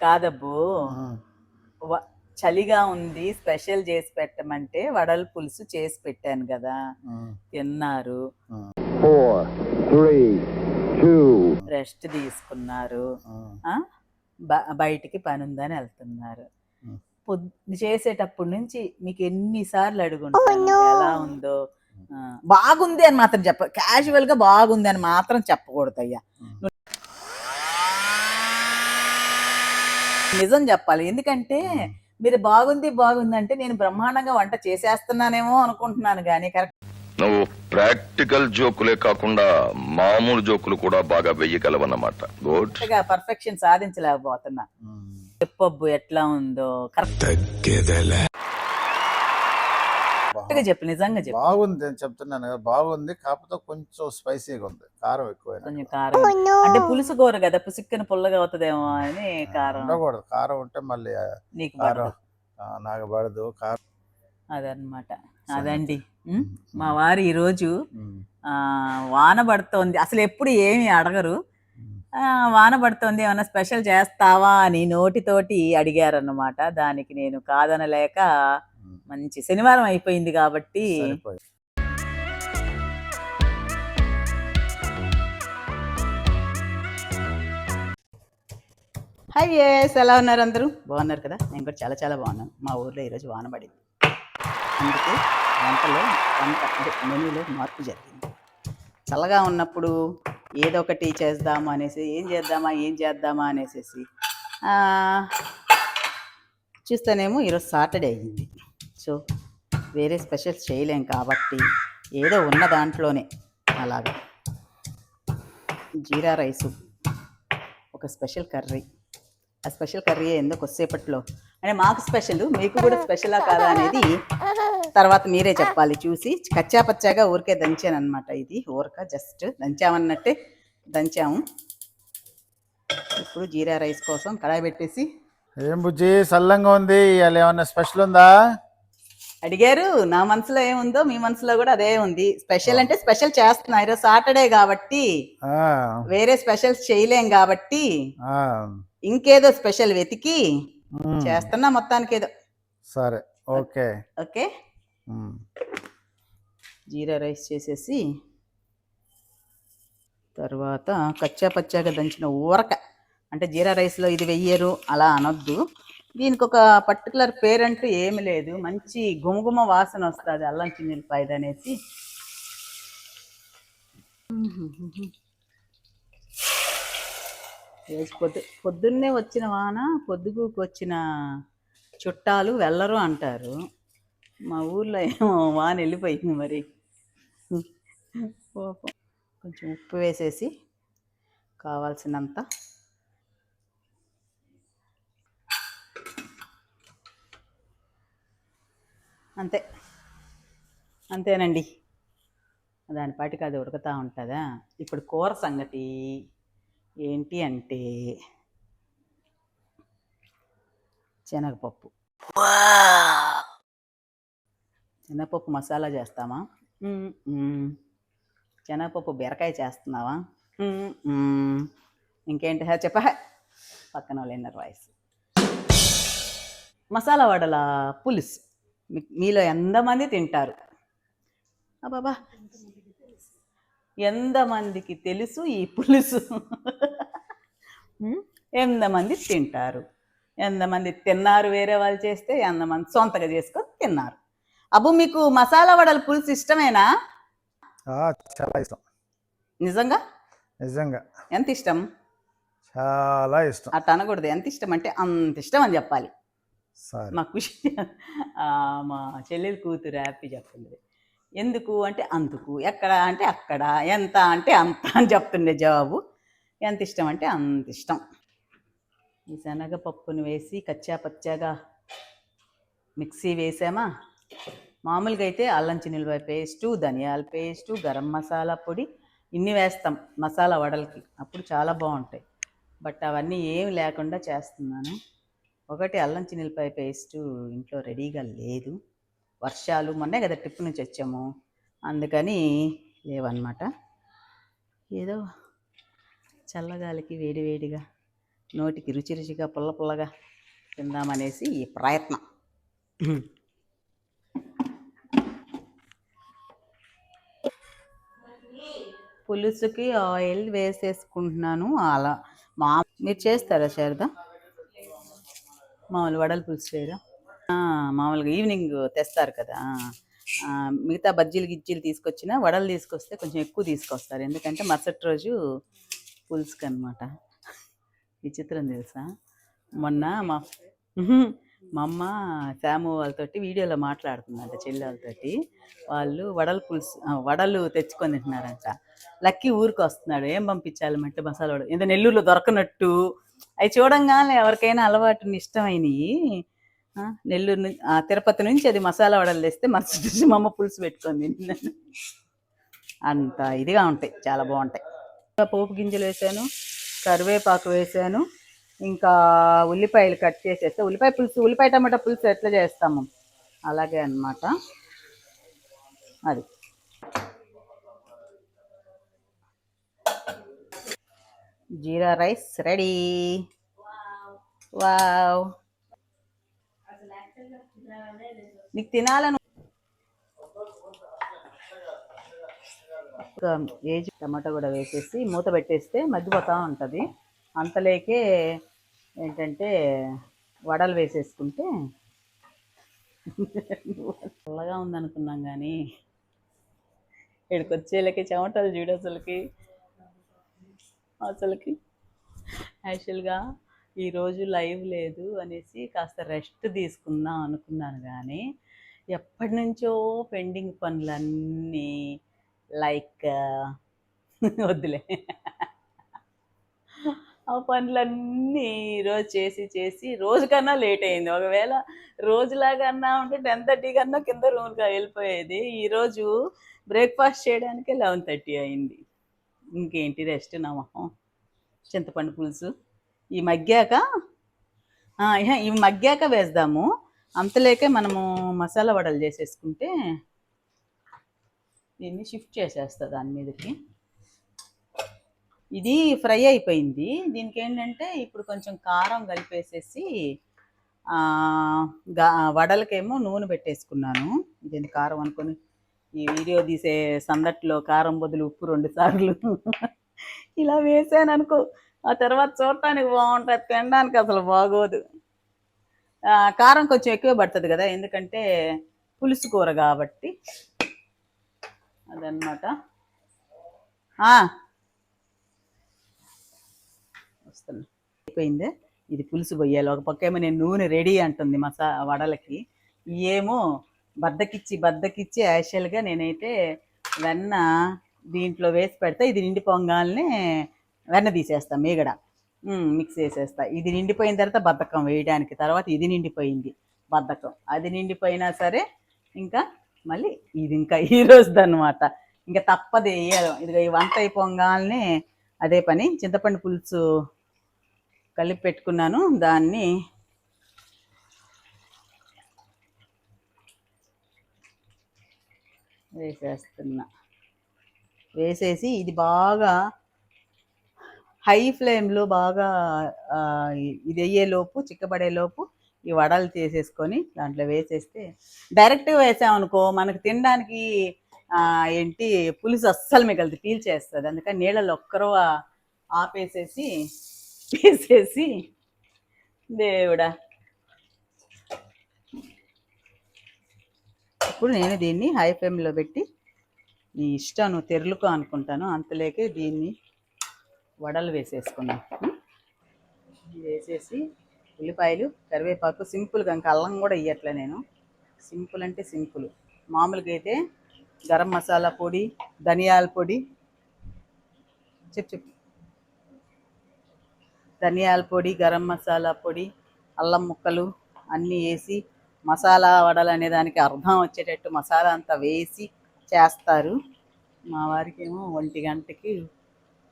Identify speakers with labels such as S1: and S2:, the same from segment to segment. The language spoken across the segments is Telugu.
S1: కాదబ్బు. చలిగా ఉంది స్పెషల్ చేసి పెట్టమంటే వడల పులుసు చేసి పెట్టాను కదా. తిన్నారు.
S2: four, three, two,
S1: రెస్ట్ తీసుకున్నారు. బయటికి పని ఉందని వెళ్తున్నారు. పొద్దు చేసేటప్పటి నుంచి మీకు ఎన్నిసార్లు అడుగుంటాను. ఎలా ఉందో. బాగుంది అని మాత్రం చెప్ప క్యాజువల్గా బాగుంది అని మాత్రం చెప్పకూడదు అయ్యా నిజం చెప్పాలి. ఎందుకంటే మీరు బాగుంది బాగుంది అంటే నేను బ్రహ్మాండంగా వంట చేసేస్తున్నానేమో అనుకుంటున్నాను కానీ కరెక్ట్
S3: నువ్వు ప్రాక్టికల్ జోకులే కాకుండా మామూలు జోకులు కూడా బాగా వెయ్యగలవన్నమాట. గుడ్.
S1: గా పర్ఫెక్షన్ సాధించలేకపోతున్నా. చెప్పబ్బు ఎట్లా ఉందో కరెక్ట్ గా చెప్పు నిజంగా చెప్పు.
S4: బాగుంది అని చెప్తున్నాను కదా బాగుంది. కాకపోతే కొంచెం స్పైసీగా ఉంది కారం ఎక్కువ
S1: కొంచెం కారం అంటే పులుసు కూర కదా పుసిక్కన పుల్లగా అవుతుందేమో అని కారం.
S4: ఉండకూడదు కారం ఉంటే మళ్ళీ
S1: నీకు
S4: కారం నాకు పడదు కారం.
S1: అదన్నమాట. అదండి? మా వారు ఈరోజు వాన పడుతోంది. అసలు ఎప్పుడు ఏమి అడగరు. వాన పడుతోంది ఏమైనా స్పెషల్ చేస్తావా అని నోటితోటి అడిగారన్నమాట. దానికి నేను కాదనలేక. మంచి శనివారం అయిపోయింది కాబట్టి హాయ్ ఎస్ ఎలా ఉన్నారు అందరూ? బాగున్నారు కదా? నేను కూడా చాలా చాలా బాగున్నాను. మా ఊర్లో ఈరోజు వాన పడింది. అందుకే వంటలో వంట అంటే మెనూలో మార్పు జరిగింది. చల్లగా ఉన్నప్పుడు ఏదో ఒకటి చేద్దామా అనేసి ఏం చేద్దామా ఏం చేద్దామా అనేసి చూస్తేనేమో ఈరోజు సాటర్డే అయ్యింది. సో వేరే స్పెషల్స్ చేయలేం కాబట్టి ఏదో ఉన్న దాంట్లోనే అలాగా. జీరా రైసు ఒక స్పెషల్ కర్రీ. ఆ స్పెషల్ కర్రీ ఎందుకు కొద్దిసేపట్లో. అంటే మాకు స్పెషల్ మీకు కూడా స్పెషలా కాదా అనేది తర్వాత మీరే చెప్పాలి. చూసి కచ్చా పచ్చాగా ఊరికే దంచాను అనమాట ఇది. ఊరక జస్ట్ దంచామన్నట్టే దంచాము. ఇప్పుడు జీరా రైస్ కోసం కడాయి పెట్టేసి
S4: ఏం బుజ్జి సల్లంగా ఉంది. ఇవాళ ఏమన్నా స్పెషల్ ఉందా?
S1: అడిగారు నా మనసులో ఏముందో మీ మనసులో కూడా అదే ఉంది. స్పెషల్ అంటే స్పెషల్ చేస్తున్నా. ఈరోజు సాటర్డే కాబట్టి వేరే స్పెషల్స్ చేయలేం కాబట్టి ఇంకేదో స్పెషల్ వెతికి. చేస్తున్నా మొత్తానికి ఏదో.
S4: సరే ఓకే.
S1: ఓకే. జీరా రైస్ చేసేసి తర్వాత కచ్చా పచ్చాగా దంచిన ఊరక. అంటే జీరా రైస్లో ఇది వెయ్యరు అలా అనొద్దు. దీనికి ఒక పర్టికులర్ పేరంటూ ఏమి లేదు. మంచి గుమగుమ వాసన వస్తుంది అల్లం చిన్నిపాయది అనేసి. రోజు పొద్దు పొద్దున్నే వచ్చిన వాన పొద్దుగుకు వచ్చిన చుట్టాలు వెళ్ళరు అంటారు. మా ఊర్లో ఏమో వాన వెళ్ళిపోయింది మరి. కొంచెం ఉప్పు వేసేసి కావాల్సినంత అంతే. అంతేనండి. దాని పాటికి అది ఉడుకుతూ ఉంటుందా? ఇప్పుడు కూర సంగతి ఏంటి అంటే శనగపప్పు. శనగపప్పు మసాలా చేస్తామా? శనగపప్పు బీరకాయ చేస్తున్నావా? ఇంకేంటి? హే చెప్ప. పక్కన వాళ్ళు విన్నర్ వాయిస్ మసాలా వడల పులుసు. మీలో ఎంతమంది తింటారు? అబాబా ఎంతమందికి తెలుసు ఈ పులుసు? ఎంతమంది తింటారు? ఎంతమంది తిన్నారు వేరే వాళ్ళు చేస్తే ఎంతమంది సొంతగా చేసుకొని తిన్నారు? అబ్బు మీకు మసాలా వడల పులుసు ఇష్టమేనా?
S4: ఆ, చాలా ఇష్టం.
S1: నిజంగా?
S4: నిజంగా.
S1: ఎంత ఇష్టం?
S4: చాలా ఇష్టం.
S1: అట్ట అనకూడదు ఎంత ఇష్టం అంటే అంత ఇష్టం అని చెప్పాలి.
S4: సరే.
S1: మా మా చెల్లెలు కూతురు హ్యాపీ చెప్తుంది ఎందుకు అంటే అందుకు ఎక్కడ అంటే అక్కడ ఎంత అంటే అంత అని చెప్తుండే జవాబు. ఎంత ఇష్టం అంటే అంత ఇష్టం. ఈ శనగపప్పును వేసి కచ్చా పచ్చాగా మిక్సీ వేసామా? మామూలుగా అయితే అల్లం చిన్నులపాయ పేస్టు ధనియాల పేస్టు గరం మసాలా పొడి ఇన్ని వేస్తాం మసాలా వడలకి. అప్పుడు చాలా బాగుంటాయి. బట్ అవన్నీ ఏమి లేకుండా చేస్తున్నాను. ఒకటి అల్లం చిన్నులపాయ పేస్టు ఇంట్లో రెడీగా లేదు. వర్షాలు మొన్నే కదా ట్రిప్ నుంచి వచ్చాము. అందుకని లేవన్నమాట. ఏదో చల్లగాలికి వేడివేడిగా నోటికి రుచి రుచిగా పుల్ల పుల్లగా తిందామనేసి ఈ ప్రయత్నం. పులుసుకి ఆయిల్ వేసేసుకుంటున్నాను. అలా మా మీరు చేస్తారా శారదా? మామూలు వడలు పులుసు చేయరా ఆ, మామూలుగా ఈవినింగ్ తెస్తారు కదా. ఆ, మిగతా బజ్జీలు గిజ్జీలు తీసుకొచ్చినా వడలు తీసుకొస్తే కొంచెం ఎక్కువ తీసుకొస్తారు. ఎందుకంటే మరుసటి రోజు పులుసుకి అనమాట విచిత్రం తెలుసా? మొన్న మా మా అమ్మ శాము వాళ్ళతోటి వీడియోలో మాట్లాడుతుందంట చెల్లి వాళ్ళతోటి. వాళ్ళు వడలు పులుసు వడలు తెచ్చుకొని తింటున్నారంట. లక్కీ ఊరికి వస్తున్నాడు ఏం పంపించాలి మసాలా వడ? ఏదో నెల్లూరులో దొరకనట్టు అవి చూడంగానే ఎవరికైనా అలవాటు ఇష్టమైనవి నెల్లూరు నుంచి తిరుపతి నుంచి అది మసాలా వడలు తెస్తే మరుసటి మా అమ్మ పులుసు పెట్టుకొని అంత ఇదిగా ఉంటాయి చాలా బాగుంటాయి. పోపు గింజలు వేసాను కరివేపాకు వేసాను ఇంకా ఉల్లిపాయలు కట్ చేసేస్తే ఉల్లిపాయ పులుసు ఉల్లిపాయ టమాటా పులుసు ఎట్లా చేస్తాము? అలాగే అన్నమాట. అది. Jeera rice ready. వావ్. నీకు తినాలను ఒక ఏజ్ టమాటా కూడా వేసేసి మూత పెట్టేస్తే మగ్గిపోతూ ఉంటుంది. అంతలేకే ఏంటంటే వడలు వేసేసుకుంటే చల్లగా ఉందనుకున్నాం కానీ ఇక్కడికి వచ్చేళ్ళకి చెమటలు చూడసలకి అసలుకి. యాక్చువల్గా ఈరోజు లైవ్ లేదు అనేసి కాస్త రెస్ట్ తీసుకుందాం అనుకున్నాను కానీ ఎప్పటి నుంచో పెండింగ్ పనులన్నీ లైక్ వద్దులే. ఆ పనులన్నీ ఈరోజు చేసి చేసి రోజుకన్నా లేట్ అయింది. ఒకవేళ రోజులాగన్నా ఉంటే టెన్ థర్టీ కన్నా కింద రూమ్కి వెళ్ళిపోయేది. ఈరోజు బ్రేక్ఫాస్ట్ చేయడానికి లెవెన్ థర్టీ అయింది. ఇంకేంటి రెస్ట్ నా మొహం. చింతపండు పులుసు. ఈ మగ్గాక ఇవి మగ్గాక వేద్దాము. అంతలేకే మనము మసాలా వడలు చేసేసుకుంటే దీన్ని షిఫ్ట్ చేసేస్తా దాని మీదకి. ఇది ఫ్రై అయిపోయింది. దీనికి ఏంటంటే ఇప్పుడు కొంచెం కారం కలిపేసేసి గా వడలకేమో నూనె పెట్టేసుకున్నాను. దీని కారం అనుకొని ఈ వీడియో తీసే సందట్లో కారం బదులు ఉప్పు రెండు సార్లు. ఇలా వేసాను అనుకో ఆ తర్వాత చూడటానికి బాగుంటుంది తినడానికి అసలు బాగోదు. కారం కొంచెం ఎక్కువ పడుతుంది కదా ఎందుకంటే పులుసు కూర కాబట్టి. అదనమాట వస్తున్నా. అయిపోయిందే. ఇది పులుసు పోయాలి ఒక పక్క ఏమో నేను నూనె రెడీ అంటుంది మసా వడలకి. ఏమో బద్దకిచ్చి బద్దకిచ్చి యాక్చువల్గా నేనైతే వెన్న దీంట్లో వేసి పెడితే ఇది నిండి పొంగాలనే వెన్న తీసేస్తా మీగడ. మిక్స్ చేసేస్తా. ఇది నిండిపోయిన తర్వాత బద్ధకం వేయడానికి తర్వాత ఇది నిండిపోయింది బద్ధకం. అది నిండిపోయినా సరే ఇంకా మళ్ళీ ఇది ఇంకా ఈ రోజుది అనమాట ఇంకా తప్పదు వేయాలి ఇదిగో ఈ వంట అయిపోగానే అదే పని. చింతపండు పులుసు కలిపి పెట్టుకున్నాను. దాన్ని వేసేస్తున్నా. వేసేసి ఇది బాగా హై ఫ్లేమ్లో బాగా ఇది అయ్యేలోపు చిక్కబడేలోపు ఈ వడలు చేసేసుకొని దాంట్లో వేసేస్తే డైరెక్ట్గా వేసామనుకో మనకు తినడానికి ఏంటి పులుసు అస్సలు మిగలదు పీల్చేస్తుంది. అందుకని నీళ్ళలో ఒక్కరో ఆపేసేసి వేసేసి దేవుడా. ఇప్పుడు నేను దీన్ని హై ఫ్లేమ్లో పెట్టి నీ ఇష్టాను నువ్వు తెరులుకో అనుకుంటాను. అంతలేకే దీన్ని వడలు వేసేసుకున్నాను వేసేసి ఉల్లిపాయలు కరివేపాకు సింపుల్గా ఇంకా అల్లం కూడా ఇయ్యట్లే నేను. సింపుల్ అంటే సింపుల్. మామూలుగా అయితే గరం మసాలా పొడి ధనియాల పొడి. చెప్పు చెప్పు. ధనియాల పొడి గరం మసాలా పొడి అల్లం ముక్కలు అన్నీ వేసి మసాలా వడలు అనే దానికి అర్థం వచ్చేటట్టు మసాలా అంతా వేసి చేస్తారు. మా వారికి ఏమో ఒంటి గంటకి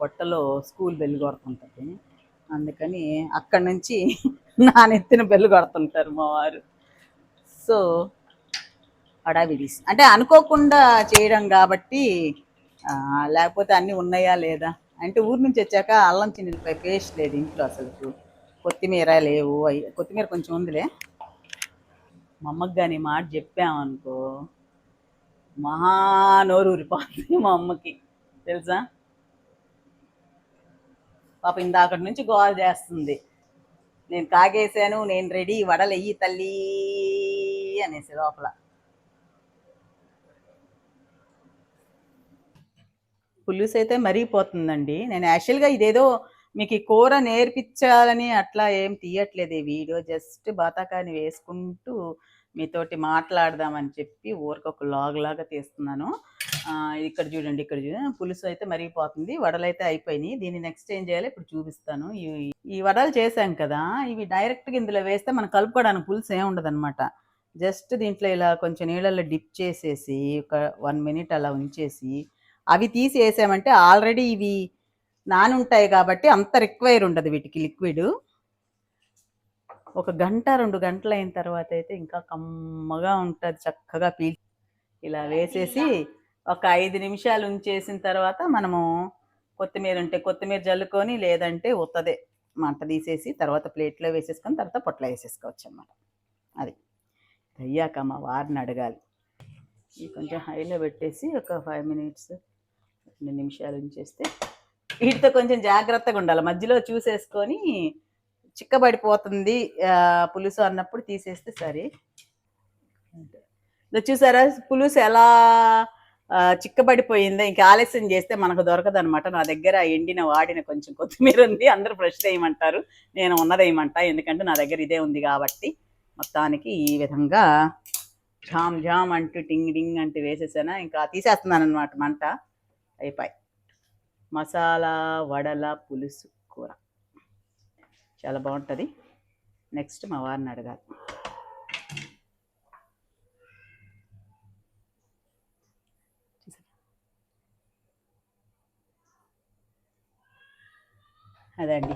S1: పొట్టలో స్కూల్ బెల్లు కొడుతుంటుంది. అందుకని అక్కడి నుంచి నా నెత్తిన కొడుతుంటారు మా వారు. సో హడావిడి. అంటే అనుకోకుండా చేయడం కాబట్టి లేకపోతే అన్నీ ఉన్నాయా లేదా? అంటే ఊరు నుంచి వచ్చాక అల్లం చిన్నపై పేస్ట్ లేదు ఇంట్లో అసలు. కొత్తిమీర లేవు అయ్యి కొత్తిమీర కొంచెం ఉందిలే. మా అమ్మకి కానీ మాట చెప్పామనుకో మహా నోరు ఊరిపోతుంది మా అమ్మకి. తెలుసా? పాప ఇందాకటి నుంచి గోల చేస్తుంది. నేను కాగేశాను నేను రెడీ వడలు వెయ్యి తల్లి అనేసి లోపల. పులుసు అయితే మరిగిపోతుందండి నేను యాక్చువల్గా ఇదేదో మీకు ఈ కూర నేర్పించాలని అట్లా ఏం తీయట్లేదు. ఈ వీడియో జస్ట్ బాతాకాయని వేసుకుంటూ మీతోటి మాట్లాడదామని చెప్పి ఊరికొక లాగ్ లాగా తీస్తున్నాను. ఇక్కడ చూడండి ఇక్కడ చూడండి. పులుసు అయితే మరిగిపోతుంది. వడలు అయితే అయిపోయినాయి. దీన్ని నెక్స్ట్ ఏం చేయాలి? ఇప్పుడు చూపిస్తాను. ఈ ఈ వడలు చేశాం కదా ఇవి డైరెక్ట్గా ఇందులో వేస్తే మనం కలుపుకోవడానికి పులుసు ఏమి ఉండదు జస్ట్ దీంట్లో ఇలా కొంచెం నీళ్ళల్లో డిప్ చేసేసి ఒక వన్ మినిట్ అలా ఉంచేసి అవి తీసి వేసామంటే ఆల్రెడీ ఇవి నానుంటాయి కాబట్టి అంత రిక్వైర్ ఉండదు వీటికి లిక్విడ్ ఒక గంట రెండు గంటలు అయిన తర్వాత అయితే ఇంకా కమ్మగా ఉంటుంది చక్కగా పీల్ ఇలా వేసేసి ఒక ఐదు నిమిషాలు ఉంచేసిన తర్వాత మనము కొత్తిమీర ఉంటే కొత్తిమీర జల్లుకొని లేదంటే ఉత్తదే మంట తీసేసి తర్వాత ప్లేట్లో వేసేసుకొని తర్వాత పొట్ల వేసేసుకోవచ్చు అన్నమాట. అది. అయ్యాక మా వారిని అడగాలి. కొంచెం హైలో పెట్టేసి ఒక ఫైవ్ మినిట్స్ రెండు నిమిషాలు ఉంచేస్తే వీటితో కొంచెం జాగ్రత్తగా ఉండాలి. మధ్యలో చూసేసుకొని చిక్కబడిపోతుంది పులుసు అన్నప్పుడు తీసేస్తే సరే. ఇదో చూసారా? పులుసు ఎలా చిక్కబడిపోయిందో ఇంకా ఆలస్యం చేస్తే మనకు దొరకదు అనమాట నా దగ్గర ఎండిన వాడిన కొంచెం కొత్తిమీర ఉంది. అందరూ ఫ్రెష్ వేయమంటారు నేను ఉన్నది ఎందుకంటే నా దగ్గర ఇదే ఉంది కాబట్టి. మొత్తానికి ఈ విధంగా జామ్ జామ్ అంటూ టింగ్ డింగ్ అంటూ వేసేసానా. ఇంకా తీసేస్తున్నాను అనమాట మంట. అయిపోయి మసాలా వడల పులుసు కూర. చాలా బాగుంటుంది. నెక్స్ట్ మా వారిని అడగాలి. అదే అదండి.